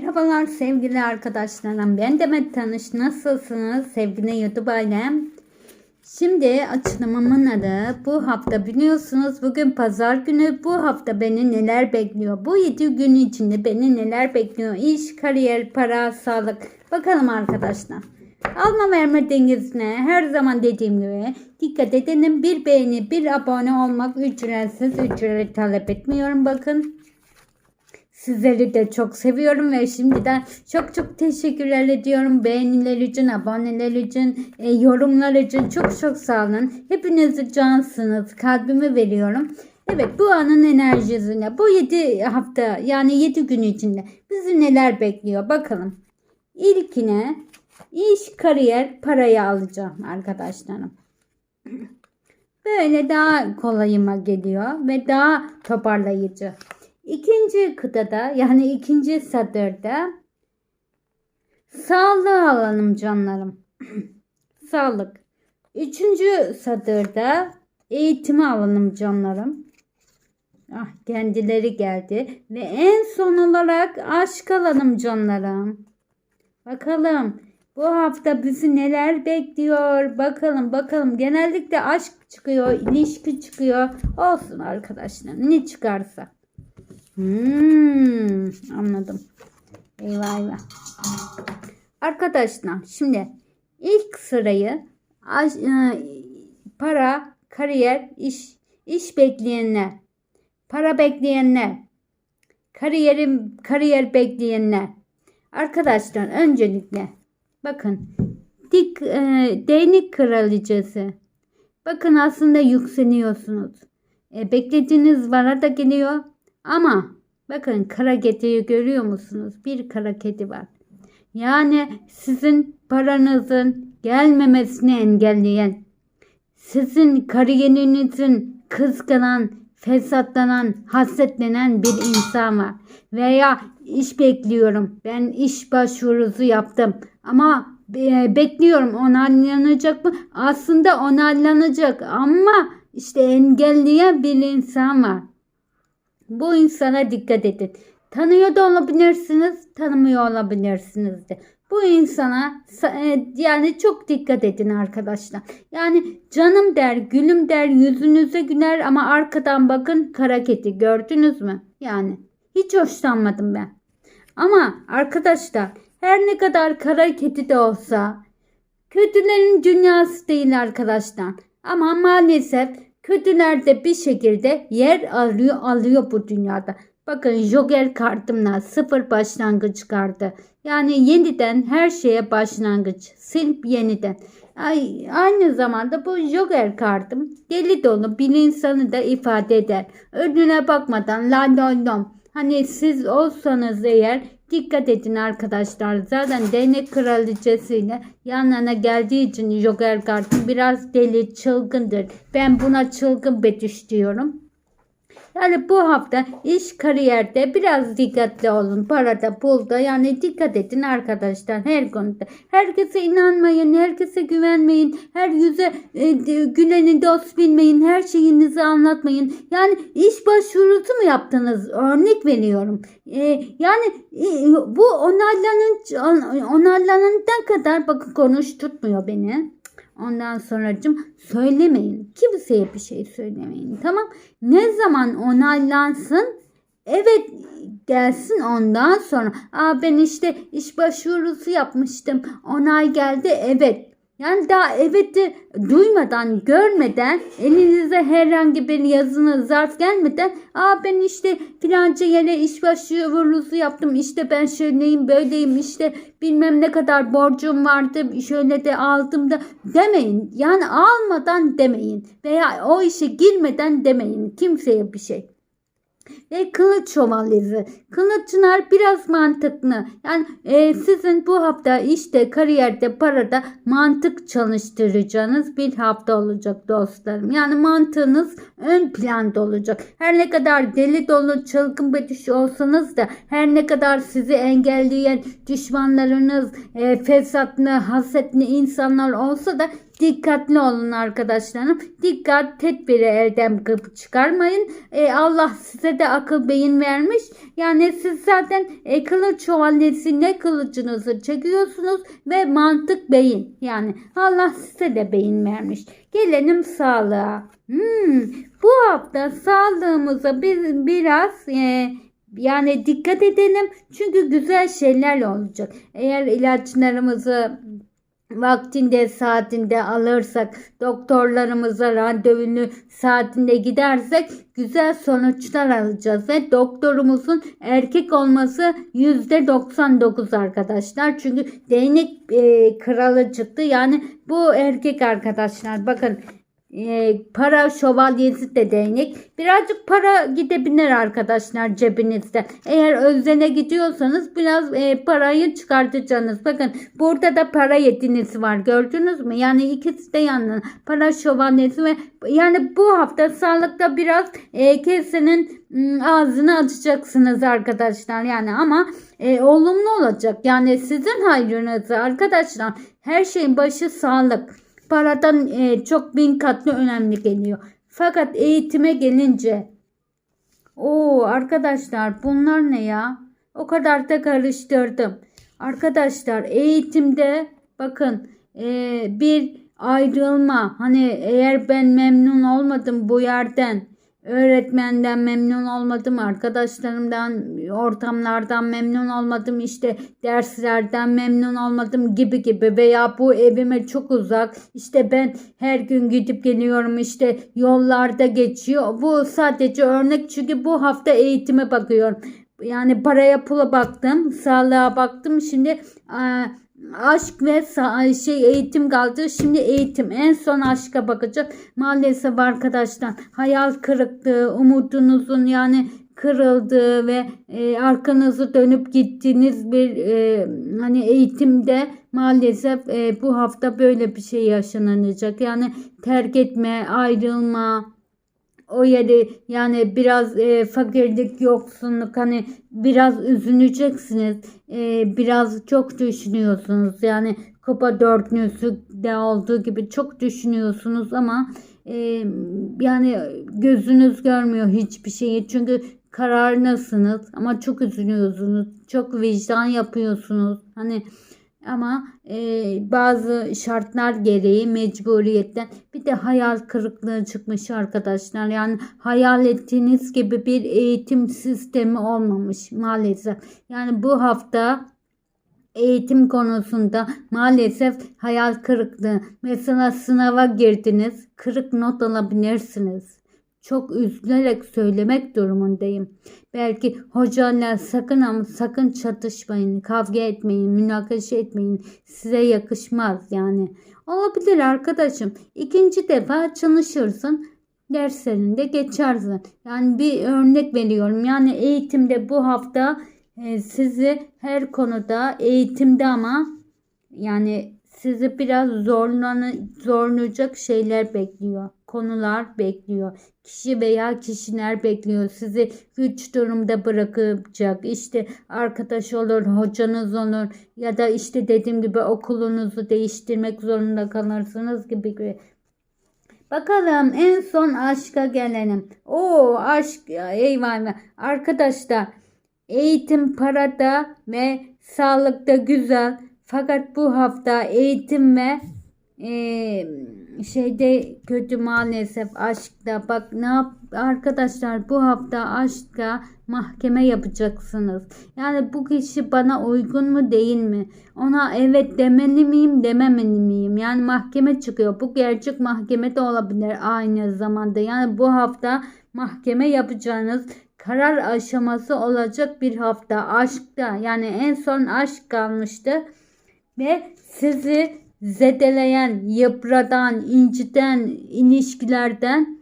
Merhabalar sevgili arkadaşlarım. Ben Demet Tanış. Nasılsınız sevgili YouTube ailem? Şimdi açılımımın adı bu hafta biliyorsunuz bugün pazar günü bu hafta beni neler bekliyor? Bu 7 gün içinde beni neler bekliyor? İş, kariyer, para, sağlık. Bakalım arkadaşlar. Alma verme dengesine her zaman dediğim gibi dikkat edelim. Bir beğeni, bir abone olmak ücretsiz. Ücret talep etmiyorum bakın. Sizleri de çok seviyorum ve şimdiden çok çok teşekkürler ediyorum. Beğeniler için, aboneler için, e, yorumlar için çok çok sağ olun. Hepiniz cansınız. Kalbimi veriyorum. Evet bu anın enerjisine bu 7 hafta yani 7 gün içinde bizi neler bekliyor bakalım. İlkine iş, kariyer, parayı alacağım arkadaşlarım. Böyle daha kolayıma geliyor ve daha toparlayıcı. İkinci kıtada yani ikinci satırda sağlığı alalım canlarım. Sağlık. Üçüncü satırda eğitimi alalım canlarım. Ah kendileri geldi. Ve en son olarak aşk alalım canlarım. Bakalım bu hafta bizi neler bekliyor? Bakalım bakalım. Genellikle aşk çıkıyor, ilişki çıkıyor. Olsun arkadaşlar. Ne çıkarsa. Hmm, anladım. Eyvah eyvah. Arkadaşlar şimdi ilk sırayı e, para, kariyer, iş, iş bekleyenler, para bekleyenler, kariyerim kariyer bekleyenler. Arkadaşlar öncelikle bakın dik e, değnek kraliçesi. Bakın aslında yükseliyorsunuz. E, beklediğiniz vara da geliyor. Ama bakın kara kediyi görüyor musunuz? Bir kara kedi var. Yani sizin paranızın gelmemesini engelleyen, sizin kariyerinizin kıskanan, fesatlanan, hasetlenen bir insan var. Veya iş bekliyorum. Ben iş başvurusu yaptım. Ama e, bekliyorum onaylanacak mı? Aslında onaylanacak ama işte engelleyen bir insan var. Bu insana dikkat edin. Tanıyor da olabilirsiniz, tanımıyor olabilirsiniz de. Bu insana e, yani çok dikkat edin arkadaşlar. Yani canım der, gülüm der, yüzünüze güler ama arkadan bakın kara kedi gördünüz mü? Yani hiç hoşlanmadım ben. Ama arkadaşlar her ne kadar kara kedi de olsa kötülerin dünyası değil arkadaşlar. Ama maalesef kötüler de bir şekilde yer alıyor alıyor bu dünyada. Bakın Joker kartımla sıfır başlangıç kartı. Yani yeniden her şeye başlangıç. Silp yeniden. Ay, aynı zamanda bu Joker kartım deli dolu bir insanı da ifade eder. Önüne bakmadan la la la. Hani siz olsanız eğer dikkat edin arkadaşlar. Zaten değnek kraliçesiyle yanlarına geldiği için Joker kartım biraz deli çılgındır. Ben buna çılgın betüş diyorum. Yani bu hafta iş kariyerde biraz dikkatli olun. Parada, pulda yani dikkat edin arkadaşlar her konuda. Herkese inanmayın, herkese güvenmeyin. Her yüze e, güleni dost bilmeyin. Her şeyinizi anlatmayın. Yani iş başvurusu mu yaptınız? Örnek veriyorum. E, yani e, bu onaylanan onaylanana kadar bakın konuşturtmuyor beni. Ondan sonracım söylemeyin. Kimseye bir şey söylemeyin. Tamam. Ne zaman onaylansın evet gelsin ondan sonra. Aa ben işte iş başvurusu yapmıştım. Onay geldi. Evet. Yani daha evet de duymadan, görmeden, elinize herhangi bir yazını zarf gelmeden aa ben işte filanca yere iş başvurusu yaptım, işte ben şöyleyim, böyleyim, işte bilmem ne kadar borcum vardı, şöyle de aldım da demeyin. Yani almadan demeyin veya o işe girmeden demeyin kimseye bir şey ve kılıç şövalyesi. Kılıççılar biraz mantıklı. Yani e, sizin bu hafta işte kariyerde parada mantık çalıştıracağınız bir hafta olacak dostlarım. Yani mantığınız ön planda olacak. Her ne kadar deli dolu çılgın bir düş olsanız da her ne kadar sizi engelleyen düşmanlarınız e, fesatlı hasetli insanlar olsa da dikkatli olun arkadaşlarım. Dikkat tedbiri elden çıkarmayın. E, Allah size de akıl beyin vermiş. Yani siz zaten e, kılıç şövalyesi ne kılıcınızı çekiyorsunuz ve mantık beyin. Yani Allah size de beyin vermiş. Gelelim sağlığa. Hmm, bu hafta sağlığımıza bir, biraz e, yani dikkat edelim. Çünkü güzel şeyler olacak. Eğer ilaçlarımızı vaktinde saatinde alırsak doktorlarımıza randevunu saatinde gidersek güzel sonuçlar alacağız ve doktorumuzun erkek olması yüzde 99 arkadaşlar. Çünkü değnek e, kralı çıktı. Yani bu erkek arkadaşlar bakın e, para şövalyesi de değnek. Birazcık para gidebilir arkadaşlar cebinizde. Eğer özene gidiyorsanız biraz e, parayı çıkartacaksınız. Bakın burada da para yetiniz var. Gördünüz mü? Yani ikisi de yanına. Para şövalyesi ve yani bu hafta sağlıkta biraz e, kesenin m, ağzını açacaksınız arkadaşlar. Yani ama e, olumlu olacak. Yani sizin hayrınıza arkadaşlar. Her şeyin başı sağlık paradan e, çok bin katlı önemli geliyor. Fakat eğitime gelince o arkadaşlar bunlar ne ya? O kadar da karıştırdım. Arkadaşlar eğitimde bakın e, bir ayrılma hani eğer ben memnun olmadım bu yerden öğretmenden memnun olmadım arkadaşlarımdan ortamlardan memnun olmadım işte derslerden memnun olmadım gibi gibi veya bu evime çok uzak işte ben her gün gidip geliyorum işte yollarda geçiyor. Bu sadece örnek çünkü bu hafta eğitime bakıyorum. Yani paraya pula baktım sağlığa baktım. Şimdi aşk ve şey eğitim kaldı. Şimdi eğitim. En son aşka bakacağım. Maalesef arkadaşlar hayal kırıklığı, umudunuzun yani kırıldığı ve e, arkanızı dönüp gittiğiniz bir e, hani eğitimde maalesef e, bu hafta böyle bir şey yaşanacak. Yani terk etme, ayrılma, o yeri yani biraz e, fakirlik, yoksunluk hani biraz üzüneceksiniz. E, biraz çok düşünüyorsunuz. Yani kupa dörtlüsü de olduğu gibi çok düşünüyorsunuz ama e, yani gözünüz görmüyor hiçbir şeyi. Çünkü kararlısınız ama çok üzülüyorsunuz. Çok vicdan yapıyorsunuz. Hani ama e, bazı şartlar gereği mecburiyetten bir de hayal kırıklığı çıkmış arkadaşlar. Yani hayal ettiğiniz gibi bir eğitim sistemi olmamış maalesef. Yani bu hafta eğitim konusunda maalesef hayal kırıklığı. Mesela sınava girdiniz, kırık not alabilirsiniz. Çok üzülerek söylemek durumundayım. Belki hocayla sakın ama sakın çatışmayın, kavga etmeyin, münakaşa etmeyin. Size yakışmaz yani. Olabilir arkadaşım. İkinci defa çalışırsın. Derslerinde geçersin. Yani bir örnek veriyorum. Yani eğitimde bu hafta e, sizi her konuda eğitimde ama yani sizi biraz zorlanı, zorlayacak şeyler bekliyor. Konular bekliyor. Kişi veya kişiler bekliyor. Sizi güç durumda bırakacak. İşte arkadaş olur, hocanız olur ya da işte dediğim gibi okulunuzu değiştirmek zorunda kalırsınız gibi. Bakalım en son aşka gelelim. Oo aşk eyvah eyvah. Arkadaşlar eğitim parada ve sağlıkta güzel. Fakat bu hafta eğitim ve eee, şeyde kötü maalesef aşkta. Bak ne yap arkadaşlar bu hafta aşkta mahkeme yapacaksınız. Yani bu kişi bana uygun mu değil mi? Ona evet demeli miyim dememeli miyim? Yani mahkeme çıkıyor. Bu gerçek mahkeme de olabilir aynı zamanda. Yani bu hafta mahkeme yapacağınız karar aşaması olacak bir hafta aşkta. Yani en son aşk kalmıştı ve sizi zedeleyen, yıpratan, inciten ilişkilerden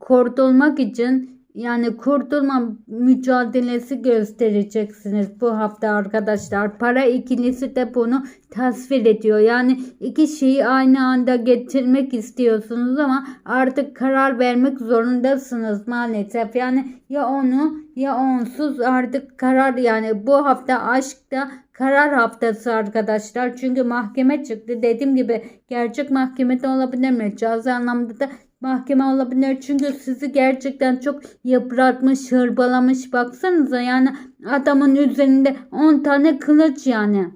kurtulmak için yani kurtulma mücadelesi göstereceksiniz bu hafta arkadaşlar. Para ikilisi de bunu tasvir ediyor. Yani iki şeyi aynı anda getirmek istiyorsunuz ama artık karar vermek zorundasınız maalesef. Yani ya onu ya onsuz artık karar yani bu hafta aşkta karar haftası arkadaşlar. Çünkü mahkeme çıktı. Dediğim gibi gerçek mahkemede olabilir mi? Ceza anlamda da mahkeme olabilir. Çünkü sizi gerçekten çok yıpratmış, hırbalamış. Baksanıza yani adamın üzerinde 10 tane kılıç yani.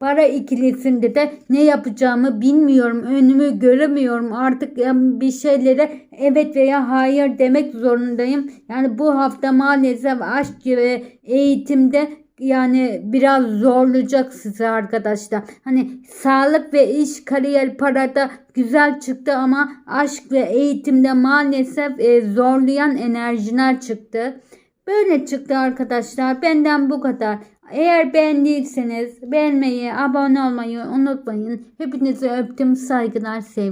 Para ikilisinde de ne yapacağımı bilmiyorum. Önümü göremiyorum. Artık bir şeylere evet veya hayır demek zorundayım. Yani bu hafta maalesef aşk ve eğitimde yani biraz zorlayacak sizi arkadaşlar. Hani sağlık ve iş, kariyer, parada güzel çıktı ama aşk ve eğitimde maalesef e, zorlayan enerjiler çıktı. Böyle çıktı arkadaşlar. Benden bu kadar. Eğer beğendiyseniz beğenmeyi, abone olmayı unutmayın. Hepinizi öptüm. Saygılar, sevgiler.